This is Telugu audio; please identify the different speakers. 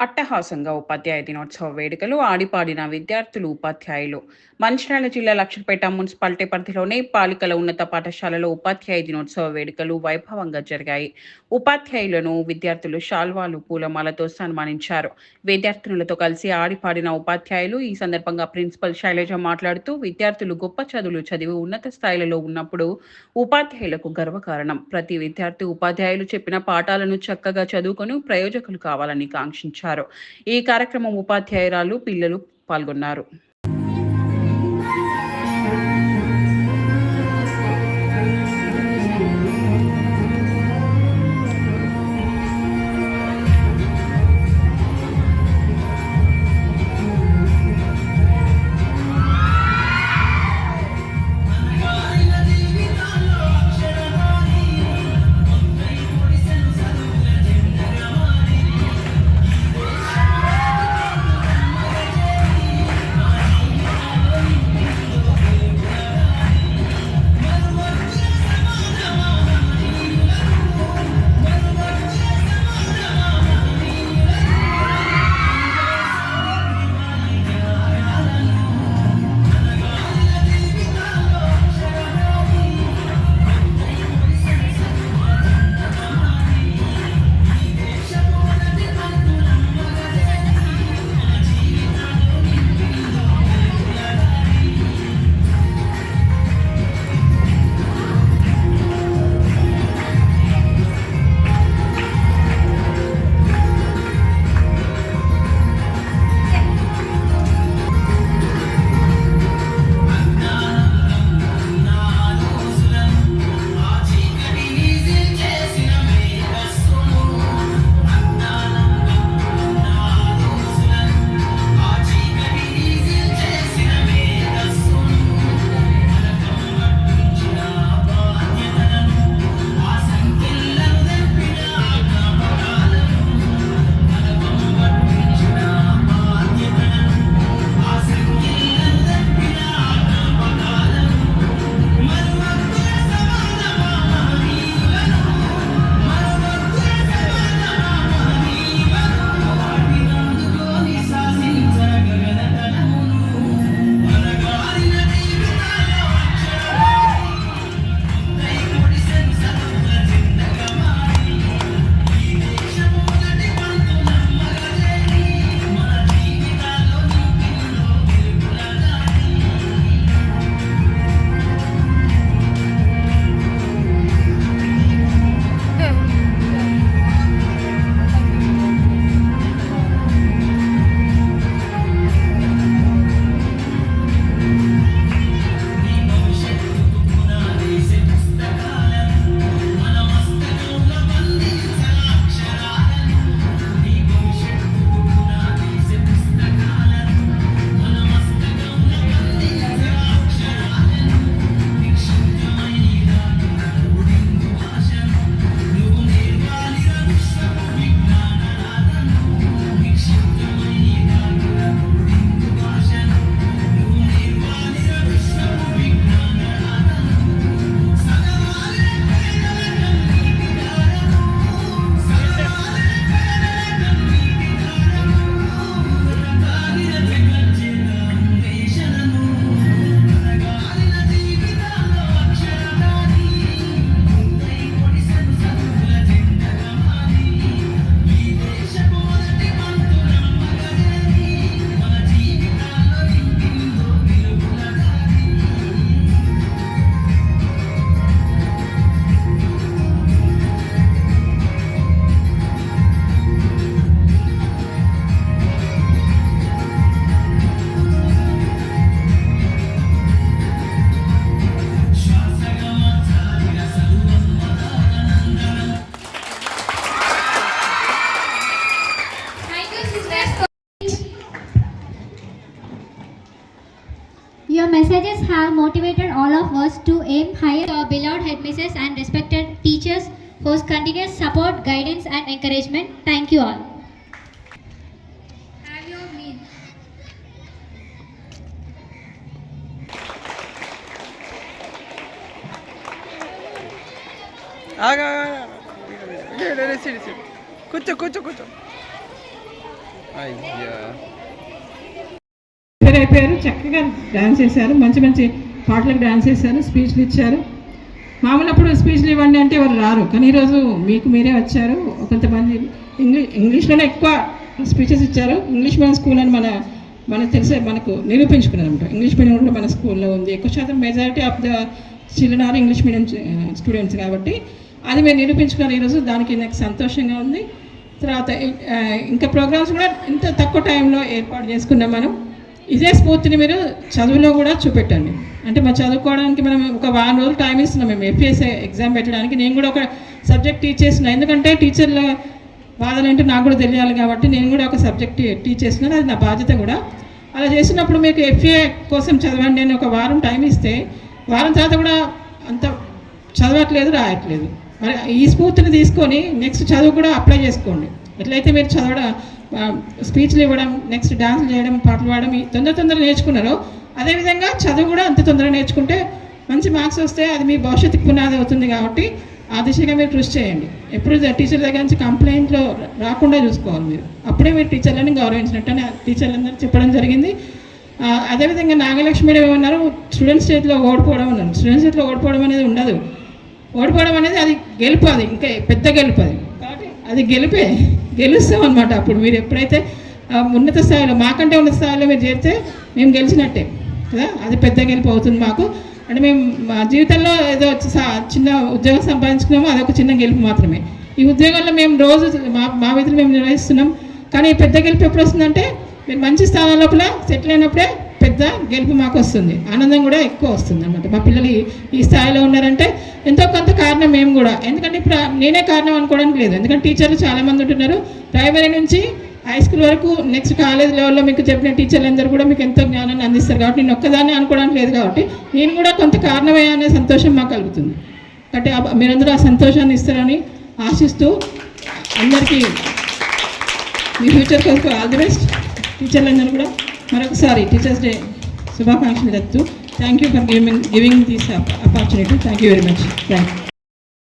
Speaker 1: అట్టహాసంగా ఉపాధ్యాయ దినోత్సవ వేడుకలు ఆడిపాడిన విద్యార్థులు ఉపాధ్యాయులు మంచిర్యాల జిల్లా లక్షపేట మున్సిపాలిటీ పరిధిలోని పాలికల ఉన్నత పాఠశాలలో ఉపాధ్యాయ దినోత్సవ వేడుకలు వైభవంగా జరిగాయి. ఉపాధ్యాయులను విద్యార్థులు శాల్వాలు పూలమాలతో సన్మానించారు. విద్యార్థినులతో కలిసి ఆడిపాడిన ఉపాధ్యాయులు ఈ సందర్భంగా ప్రిన్సిపల్ శైలజ మాట్లాడుతూ విద్యార్థులు గొప్ప చదువులు చదివి ఉన్నత స్థాయిలలో ఉన్నప్పుడు ఉపాధ్యాయులకు గర్వకారణం. ప్రతి విద్యార్థి ఉపాధ్యాయులు చెప్పిన పాఠాలను చక్కగా చదువుకొని ప్రయోజకులు కావాలని కాంక్షించారు. ఈ కార్యక్రమం ఉపాధ్యాయురాలు పిల్లలు పాల్గొన్నారు.
Speaker 2: Motivated all of us to aim higher. Our beloved headmistresses and respected teachers whose continuous support, guidance, and encouragement. Thank you all.
Speaker 3: Have your meal.
Speaker 4: ఆగా కూర్చో కూర్చో కూర్చో
Speaker 3: అయ్యా
Speaker 4: అయిపోయారు చక్కగా డ్యాన్స్ చేశారు మంచి మంచి పాటలకు డ్యాన్స్ చేశారు స్పీచ్లు ఇచ్చారు. మామూలు అప్పుడు స్పీచ్లు ఇవ్వండి అంటే ఎవరు రారు. కానీ ఈరోజు మీకు మీరే వచ్చారు. కొంతమంది ఇంగ్లీష్ ఇంగ్లీష్లోనే ఎక్కువ స్పీచెస్ ఇచ్చారు. ఇంగ్లీష్ మీడియం స్కూల్ అని మన మనకు తెలిసే మనకు నిరూపించుకున్నది అనమాట ఇంగ్లీష్ మీడియం కూడా మన స్కూల్లో ఉంది. ఎక్కువ శాతం majority of the children are English medium students కాబట్టి అది మీరు నిరూపించుకున్నారు ఈరోజు. దానికి నాకు సంతోషంగా ఉంది. తర్వాత ఇంకా ప్రోగ్రామ్స్ కూడా ఇంత తక్కువ టైంలో ఏర్పాటు చేసుకున్నాం మనం. ఇదే స్ఫూర్తిని మీరు చదువులో కూడా చూపెట్టండి. అంటే మరి చదువుకోవడానికి మనం ఒక వారం రోజులు టైం ఇస్తున్నాం మేము ఎఫ్ఎస్ఏ ఎగ్జామ్ పెట్టడానికి. నేను కూడా ఒక సబ్జెక్ట్ టీచ్ చేసిన ఎందుకంటే టీచర్ల బాధలు ఏంటో నాకు కూడా తెలియాలి కాబట్టి నేను కూడా ఒక సబ్జెక్ట్ టీచ్ చేస్తున్నాను. అది నా బాధ్యత కూడా. అలా చేసినప్పుడు మీకు ఎఫ్ఏ కోసం చదవండి అని ఒక వారం టైం ఇస్తే వారం తర్వాత కూడా అంత చదవట్లేదు రాయట్లేదు. మరి ఈ స్ఫూర్తిని తీసుకొని నెక్స్ట్ చదువు కూడా అప్లై చేసుకోండి. ఎట్లయితే మీరు చదవడం స్పీచ్లు ఇవ్వడం నెక్స్ట్ డాన్స్ చేయడం పాటలు పాడడం తొందర తొందర నేర్చుకున్నారో అదేవిధంగా చదువు కూడా అంత తొందరగా నేర్చుకుంటే మంచి మార్క్స్ వస్తే అది మీ భవిష్యత్తుకు పునాది అవుతుంది కాబట్టి ఆ దిశగా మీరు కృషి చేయండి. ఎప్పుడు టీచర్ దగ్గర నుంచి కంప్లైంట్లు రాకుండా చూసుకోవాలి మీరు. అప్పుడే మీరు టీచర్లని గౌరవించినట్టు అని టీచర్లందరూ చెప్పడం జరిగింది. అదేవిధంగా నాగలక్ష్మి ఏమన్నారు స్టూడెంట్స్ చేతిలో ఓడిపోవడం అన్నారు. స్టూడెంట్స్ చేతిలో ఓడిపోవడం అనేది ఉండదు. ఓడిపోవడం అనేది అది గెలుపు అది ఇంకా పెద్ద గెలుపు అది. కాబట్టి అది గెలిపే. గెలుస్తాం అనమాట అప్పుడు మీరు ఎప్పుడైతే ఉన్నత స్థాయిలో మాకంటే ఉన్నత స్థాయిలో మీరు చేరితే మేము గెలిచినట్టే కదా? అది పెద్ద గెలుపు అవుతుంది మాకు. అంటే మేము మా జీవితంలో ఏదో సా- చిన్న ఉద్యోగం సంపాదించుకున్నామో అదొక చిన్న గెలుపు మాత్రమే. ఈ ఉద్యోగంలో మేము రోజు మా మా విధులు మేము నిర్వహిస్తున్నాం. కానీ పెద్ద గెలుపు ఎప్పుడు వస్తుందంటే మీరు మంచి స్థానం లోపల సెటిల్ అయినప్పుడే పెద్ద గెలుపు మాకు వస్తుంది. ఆనందం కూడా ఎక్కువ వస్తుంది అనమాట మా పిల్లలు ఈ- స్థాయిలో ఉన్నారంటే ఎంతో కొంత కారణం మేము కూడా. ఎందుకంటే ఇప్పుడు నేనే కారణం అనుకోవడానికి లేదు. ఎందుకంటే టీచర్లు చాలామంది ఉంటున్నారు. ప్రైమరీ నుంచి హై స్కూల్ వరకు నెక్స్ట్ కాలేజ్ లెవెల్లో మీకు చెప్పిన టీచర్లు అందరూ కూడా మీకు ఎంతో జ్ఞానాన్ని అందిస్తారు కాబట్టి నేను ఒక్కదాన్ని అనుకోవడానికి లేదు కాబట్టి నేను కూడా కొంత కారణమే అనే సంతోషం మాకు కలుగుతుంది. కాబట్టి మీరందరూ ఆ సంతోషాన్ని ఇస్తారని ఆశిస్తూ అందరికీ మీ ఫ్యూచర్ కొరకు ఆల్ ది బెస్ట్. టీచర్లందరూ కూడా మరొకసారి టీచర్స్ డే శుభాకాంక్షలు చెప్తూ thank you for giving giving this opportunity thank you very much thank you